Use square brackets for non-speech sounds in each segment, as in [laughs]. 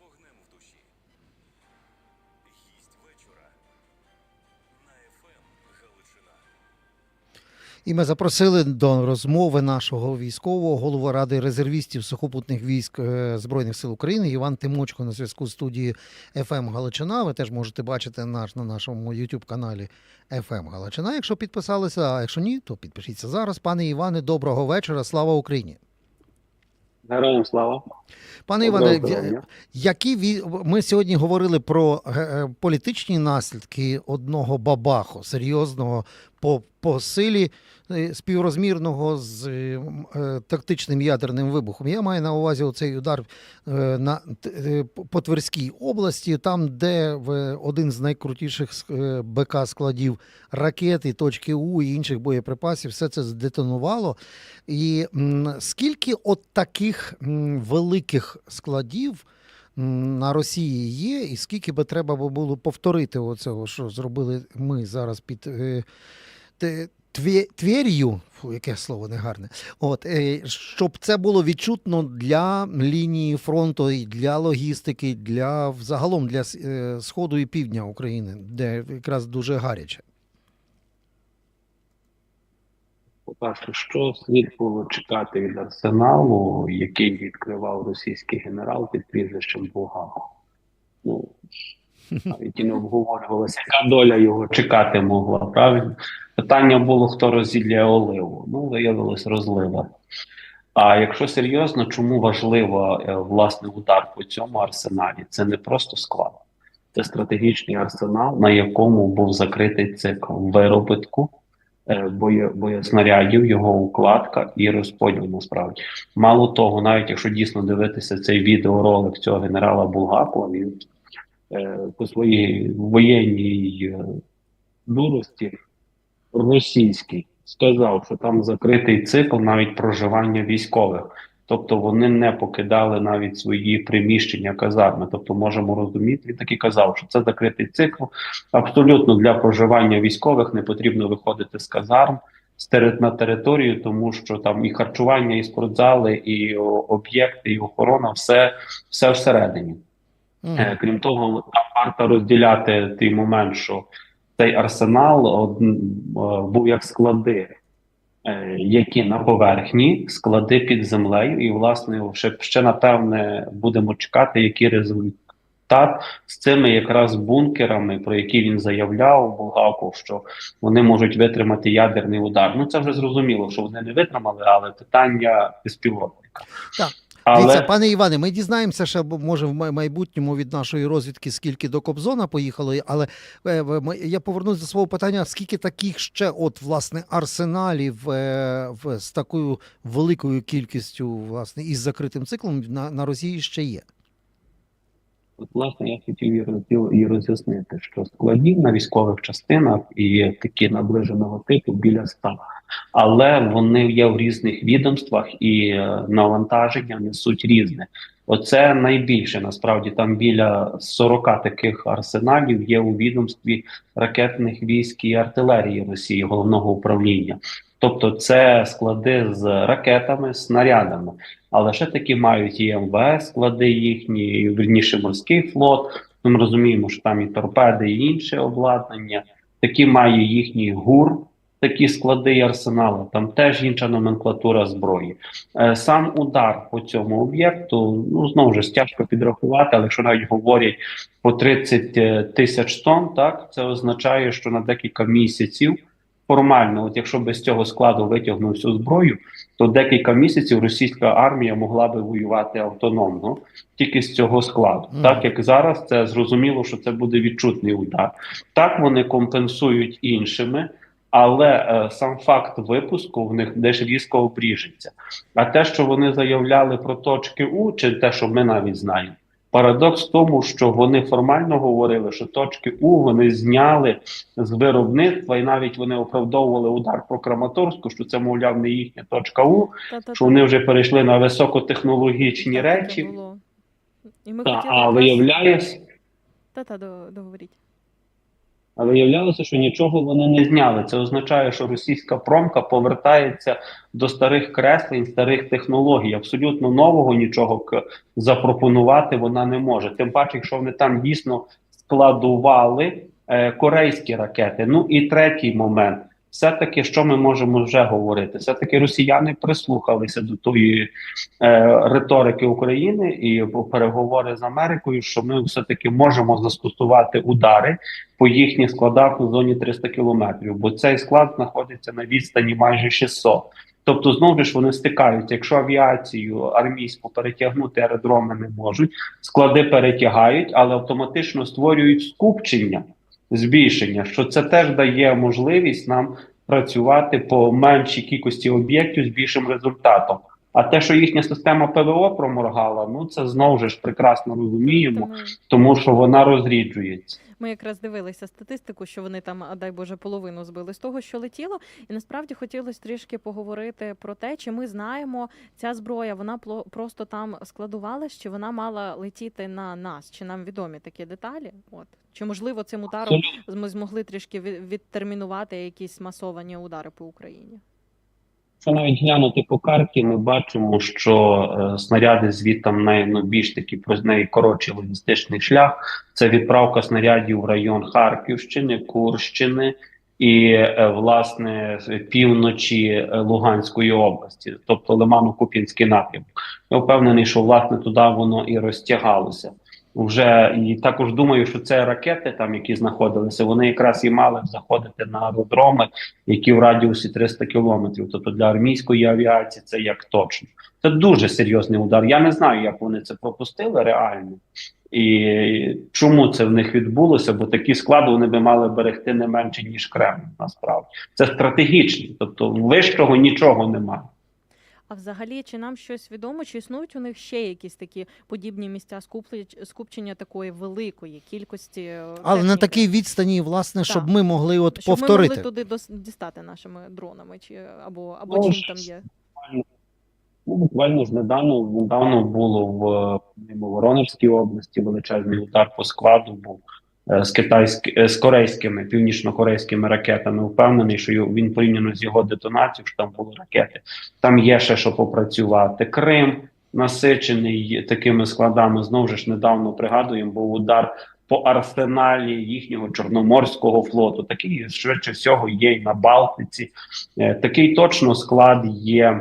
вогнем в душі. Гість вечора на ФМ Галичина. І ми запросили до розмови нашого військового голову ради резервістів сухопутних військ е, Збройних сил України Іван Тимочко на зв'язку з студією ФМ Галичина. Ви теж можете бачити наш на нашому youtube каналі ФМ Галичина. Якщо підписалися, а якщо ні, то підпишіться зараз. Пане Іване, доброго вечора. Слава Україні! Героям слава. Пане Іване, які ві- ми сьогодні говорили про е, е, політичні наслідки одного бабаху, серйозного по, по силі е, співрозмірного з е, е, тактичним ядерним вибухом. Я маю на увазі оцей удар е, на е, по Тверській області, там, де в один з найкрутіших е, БК складів ракет і точки У і інших боєприпасів, все це здетонувало. І м, скільки от таких м, великих складів на Росії є, і скільки би треба було повторити оцього, що зробили ми зараз під е, Твер'ю, яке слово негарне, от, е, щоб це було відчутно для лінії фронту, і для логістики, для взагалом для е, сходу і півдня України, де якраз дуже гаряче. По-перше, що слід було чекати від арсеналу, який відкривав російський генерал під прізвищем Бугаков? Ну, навіть і не обговорювалося, яка доля його чекати могла, правильно? Питання було, хто розілля оливу. Ну, виявилось розлива. А якщо серйозно, чому важливо е, власне удар по цьому арсеналі? Це не просто склад, це стратегічний арсенал, на якому був закритий цикл виробітку е, боєснарядів, його укладка і розподіл насправді. Мало того, навіть якщо дійсно дивитися цей відеоролик цього генерала Булгакова, він по своїй воєнній е, дурості російський сказав, що там закритий цикл навіть проживання військових. Тобто вони не покидали навіть свої приміщення казарми. Тобто, можемо розуміти, він так і казав, що це закритий цикл. Абсолютно для проживання військових не потрібно виходити з казарм на територію, тому що там і харчування, і спортзали, і об'єкти, і охорона, все, все всередині. Е, Крім того, там варто розділяти той момент, що цей арсенал од- е, був як склади, е, які на поверхні, склади під землею, і власне ще, ще напевне будемо чекати, який результат з цими якраз бункерами, про які він заявляв Булгаков, що вони можуть витримати ядерний удар. Ну це вже зрозуміло, що вони не витримали, але питання безпілотника. Так. Але Дивіться, пане Іване, ми дізнаємося ще, може, в майбутньому від нашої розвідки, скільки до Кобзона поїхало, але е, я повернусь до свого питання: скільки таких ще, от, власне, арсеналів е, з такою великою кількістю, власне, із закритим циклом на, на Росії ще є? От, власне, я хотів і розділ і роз'яснити, що складів на військових частинах і такі наближеного типу біля ста, але вони є в різних відомствах і е, навантаження несуть різне. Оце найбільше насправді там біля 40 таких арсеналів є у відомстві ракетних військ і артилерії Росії, головного управління. Тобто, це склади з ракетами, снарядами. Але ще таки мають і МВС склади їхні, вірніше морський флот. Ми розуміємо, що там і торпеди, і інше обладнання. Такі має їхній ГУР, такі склади і арсенали. Там теж інша номенклатура зброї. Е, Сам удар по цьому об'єкту, ну знову ж тяжко підрахувати, але якщо навіть говорять по 30 тисяч тонн, так це означає, що на декілька місяців. Формально, от якщо без цього складу витягнув всю зброю, то декілька місяців російська армія могла би воювати автономно тільки з цього складу. Мгм. Так як зараз це зрозуміло, що це буде відчутний удар. Так вони компенсують іншими, але е, сам факт випуску в них десь різко обріжеться. А те, що вони заявляли про точки У, чи те, що ми навіть знаємо. Парадокс в тому, що вони формально говорили, що точки У вони зняли з виробництва, і навіть вони оправдовували удар по Краматорську, що це, мовляв, не їхня точка У, Та-та-та. що вони вже перейшли на високотехнологічні таке речі. було. І ми Та, хотіли а виявляється, Та-та, до- договоріть. А виявлялося, що нічого вони не зняли. Це означає, що російська промка повертається до старих креслень, старих технологій. Абсолютно нового нічого запропонувати вона не може. Тим паче, якщо вони там дійсно складували е, корейські ракети. Ну і третій момент. Все-таки що ми можемо вже говорити? Все-таки росіяни прислухалися до тої е, риторики України і переговори з Америкою, що ми все-таки можемо застосувати удари по їхніх складах у зоні 300 кілометрів, бо цей склад знаходиться на відстані майже 600. Тобто, знову ж вони стикаються. Якщо авіацію армійську перетягнути аеродроми не можуть, склади перетягають, але автоматично створюють скупчення, збільшення, що це теж дає можливість нам працювати по меншій кількості об'єктів з більшим результатом. А те, що їхня система ПВО проморгала, ну це знову ж прекрасно розуміємо, Тому що вона розріджується. Ми якраз дивилися статистику, що вони там, а дай Боже, половину збили з того, що летіло. І насправді хотілося трішки поговорити про те, чи ми знаємо, ця зброя вона просто там складувалась, чи вона мала летіти на нас, чи нам відомі такі деталі? От чи можливо цим ударом ми змогли трішки від- відтермінувати якісь масовані удари по Україні? Якщо навіть глянути по карті, ми бачимо, що е, снаряди звідтам най, ну, такі про найкоротший логістичний шлях. Це відправка снарядів в район Харківщини, Курщини і е, власне півночі е, Луганської області, тобто Лимано-Куп'янський напрямок. Я впевнений, що власне туди воно і розтягалося. Вже і також думаю, що це ракети, там які знаходилися, вони якраз і мали заходити на аеродроми, які в радіусі 300 кілометрів. Тобто для армійської авіації це як точно. Це дуже серйозний удар. Я не знаю, як вони це пропустили реально. І чому це в них відбулося? Бо такі склади вони би мали берегти не менше ніж Кремль. Насправді це стратегічні, тобто вищого нічого немає. А взагалі, чи нам щось відомо, чи існують у них ще якісь такі подібні місця скупчення такої великої кількості? е, Але на такій відстані, власне, щоб Так. ми могли от щоб повторити. ми могли туди дістати нашими дронами, чи або або Ну, чим ж- там є. Ну, буквально ж недавно, недавно було в, Воронежській області величезний удар по складу був з китайськ... е, з корейськими, північно-корейськими ракетами. Впевнений, що він порівняно з його детонацією, що там були ракети. Там є ще що попрацювати. Крим насичений такими складами. Знову ж недавно пригадуємо, був удар по арсеналі їхнього чорноморського флоту. Такий швидше всього є і на Балтиці. Е, Такий точно склад є.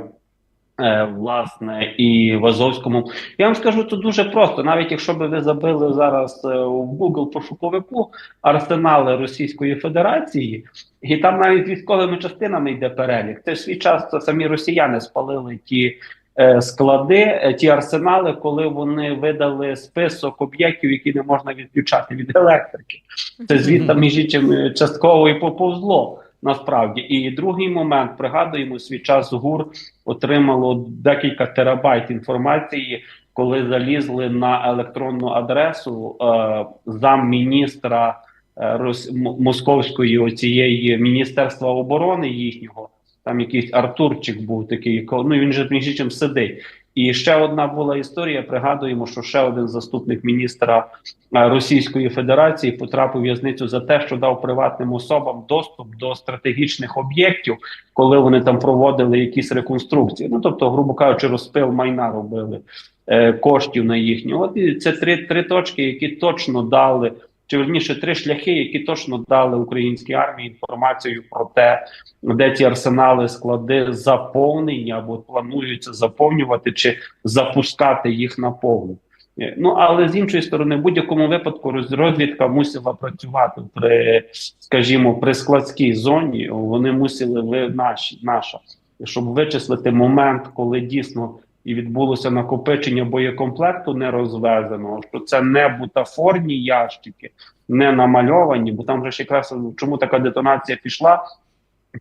Е, Власне, і в Азовському. Я вам скажу, це дуже просто. Навіть якщо би ви забили зараз е, в Google пошуковику арсенали Російської Федерації, і там навіть військовими частинами йде перелік. Це свій час самі росіяни спалили ті е, склади, ті арсенали, коли вони видали список об'єктів, які не можна відключати від електрики. Це звідти між іншим частково і поповзло. Насправді, і другий момент пригадуємо свій час ГУР отримало декілька терабайт інформації, коли залізли на електронну адресу е, замміністра е, Рос... Московської оцієї міністерства оборони їхнього. Там якийсь Артурчик був такий, ну він же між іншим сидить. І ще одна була історія. Пригадуємо, що ще один заступник міністра е, Російської Федерації потрапив у в'язницю за те, що дав приватним особам доступ до стратегічних об'єктів, коли вони там проводили якісь реконструкції. Ну тобто, грубо кажучи, розпил майна робили е, коштів на їхню. От і це три, три точки, які точно дали. Чи верніше три шляхи, які точно дали українській армії інформацію про те, де ці арсенали склади заповнені або плануються заповнювати, чи запускати їх на повну. Е, Ну але з іншої сторони, в будь-якому випадку розвідка мусила працювати при, скажімо, при складській зоні. Вони мусили ви наші наша, щоб вичислити момент, коли дійсно і відбулося накопичення боєкомплекту не розвезеного, що це не бутафорні ящики, не намальовані, бо там же ж якраз чому така детонація пішла,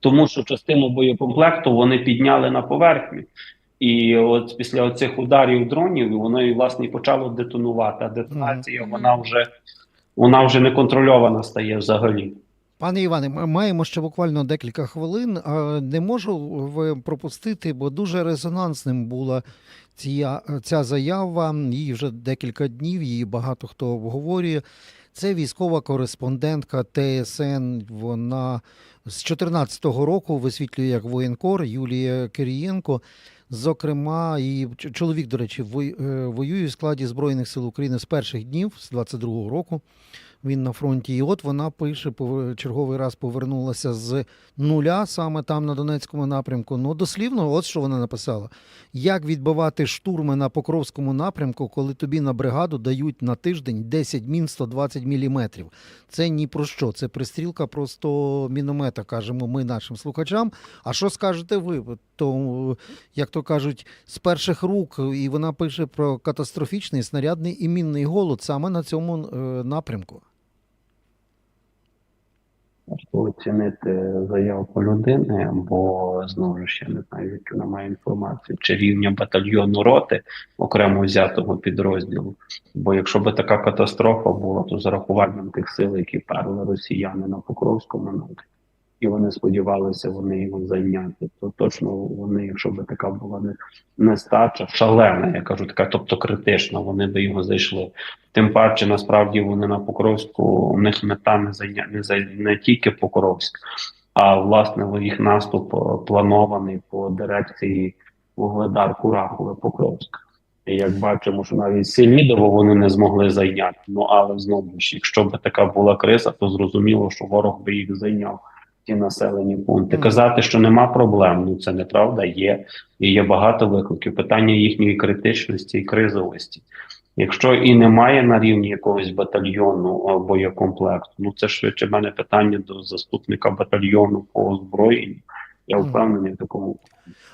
тому що частину боєкомплекту вони підняли на поверхню. І от після цих ударів дронів воно і власне і почало детонувати. А детонація вона вже вона вже не контрольована стає взагалі. Пане Іване, ми маємо ще буквально декілька хвилин. Не можу пропустити, бо дуже резонансним була ця, ця заява. Її вже декілька днів, її багато хто обговорює. Це військова кореспондентка ТСН. Вона з 2014 року висвітлює як воєнкор Юлія Кирієнко. Зокрема, і чоловік, до речі, е, воює в складі Збройних сил України з перших днів, з 22-го року. Він на фронті. І от вона пише, черговий раз повернулася з нуля саме там на Донецькому напрямку. Ну, дослівно, от що вона написала: як відбивати штурми на Покровському напрямку, коли тобі на бригаду дають на тиждень 10 мін 120 міліметрів. Це ні про що. Це пристрілка просто міномета, кажемо ми нашим слухачам. А що скажете ви? То, як то кажуть, з перших рук, і вона пише про катастрофічний снарядний і мінний голод саме на цьому е, напрямку. Оцінити заявку людини, бо знову ж я не знаю, яку вона має інформацію, чи рівня батальйону роти окремо взятого підрозділу. Бо якщо би така катастрофа була, то з урахуванням тих сил, які перли росіяни на Покровському напрямку, і вони сподівалися вони його зайняти, то точно вони, якщо би така була не, нестача, шалена, я кажу, така, тобто критична, вони би його зайшли. Тим паче, насправді вони на Покровську, у них мета не зайня не, зай... не тільки Покровськ, а власне їх наступ е, планований по дирекції Вугледар Курахове Покровськ. І як бачимо, що навіть Селідово вони не змогли зайняти. Ну але знову ж, якщо б така була криза, то зрозуміло, що ворог би їх зайняв. Ті населені пункти. Казати, що нема проблем, ну це неправда, є. І є багато викликів. Питання їхньої критичності і кризовості. Якщо і немає на рівні якогось батальйону боєкомплекту, ну це швидше мене питання до заступника батальйону по озброєнню. Я впевнений в такому.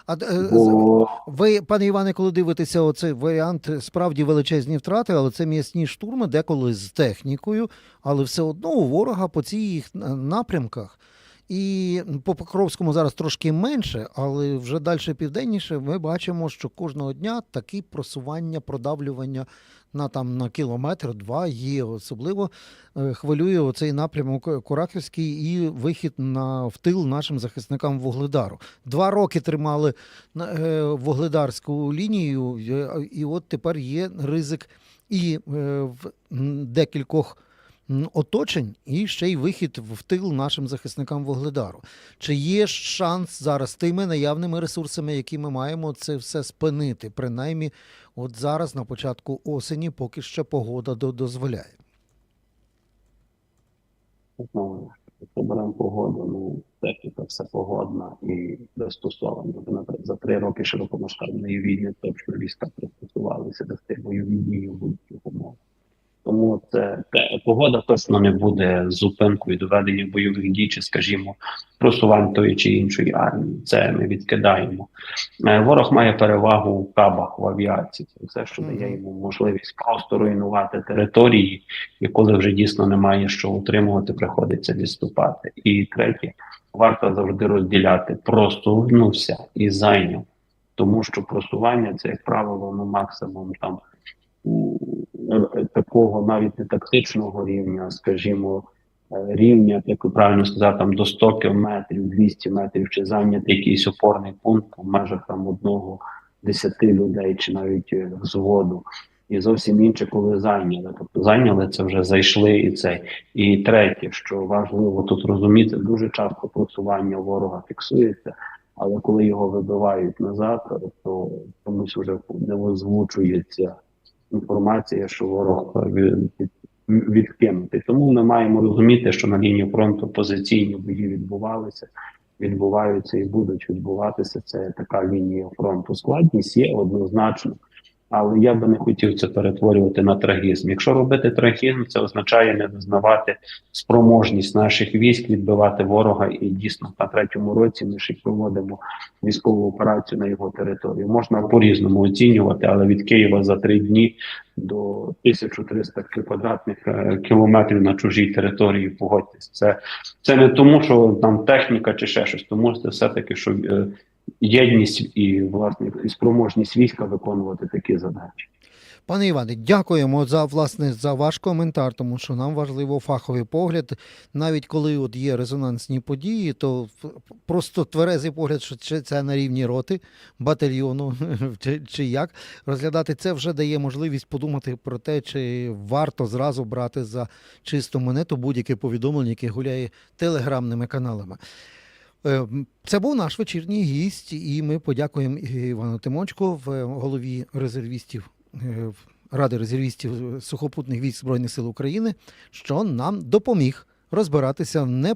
А е, Бо ви, пане Іване, коли дивитеся оцей варіант, справді величезні втрати, але це м'ясні штурми, деколи з технікою, але все одно у ворога по цих напрямках. І по Покровському зараз трошки менше, але вже далі південніше ми бачимо, що кожного дня такі просування, продавлювання на там на кілометр, два є. Особливо е, хвилює оцей напрямок Курахівський і вихід на в тил нашим захисникам Вугледару. Два роки тримали е, вугледарську лінію, е, і от тепер є ризик і е, в декількох оточень, і ще й вихід в тил нашим захисникам Вугледару. Чи є шанс зараз тими наявними ресурсами, які ми маємо, це все спинити? Принаймні, от зараз на початку осені, поки ще погода дозволяє. знову погоду, ну техніка все погодна і пристосована. Наприклад, за три роки широкомасштабної війни точно війська пристосувалися дії в будь-яких умовах. Тому це погода точно не буде зупинкою доведення бойових дій, чи, скажімо, просувань тої чи іншої армії. Це ми відкидаємо. Е, Ворог має перевагу в кабах в авіації. Це все, що дає йому можливість просто руйнувати території, і коли вже дійсно немає що утримувати, приходиться відступати. І третє, варто завжди розділяти просто ну, і зайняв, тому що просування це, як правило, ну максимум там такого навіть не тактичного рівня, скажімо, е, рівня, як ви правильно сказати, там до 100 кілометрів, 200 метрів, чи зайняти якийсь опорний пункт в межах там одного десяти людей, чи навіть е, взводу. І зовсім інше, коли зайняли. Тобто зайняли це вже зайшли і це. І третє, що важливо тут розуміти, дуже часто просування ворога фіксується, але коли його вибивають назад, то комусь вже не озвучується інформація, що ворог від- відкинутий. Тому ми маємо розуміти, що на лінії фронту позиційні бої відбувалися, відбуваються і будуть відбуватися. Це така лінія фронту. Складність є однозначно. Але я би не хотів це перетворювати на трагізм. Якщо робити трагізм, це означає не визнавати спроможність наших військ відбивати ворога. І дійсно на третьому році ми ще проводимо військову операцію на його території. Можна по-різному оцінювати, але від Києва за три дні до 1300 квадратних е, кілометрів на чужій території. Погодьтесь, це, це не тому, що там техніка чи ще щось, тому це все таки, що е, єдність і власне і спроможність війська виконувати такі задачі. Пане Іване, дякуємо за власне за ваш коментар, тому що нам важливо фаховий погляд. Навіть коли от є резонансні події, то просто тверезий погляд, що це на рівні роти, батальйону [laughs] чи, чи як розглядати це вже дає можливість подумати про те, чи варто зразу брати за чисту монету будь-яке повідомлення, яке гуляє телеграмними каналами. Е, Це був наш вечірній гість, і ми подякуємо Івану Тимочку, в голові резервістів е, Ради резервістів сухопутних військ Збройних сил України, що нам допоміг розбиратися в не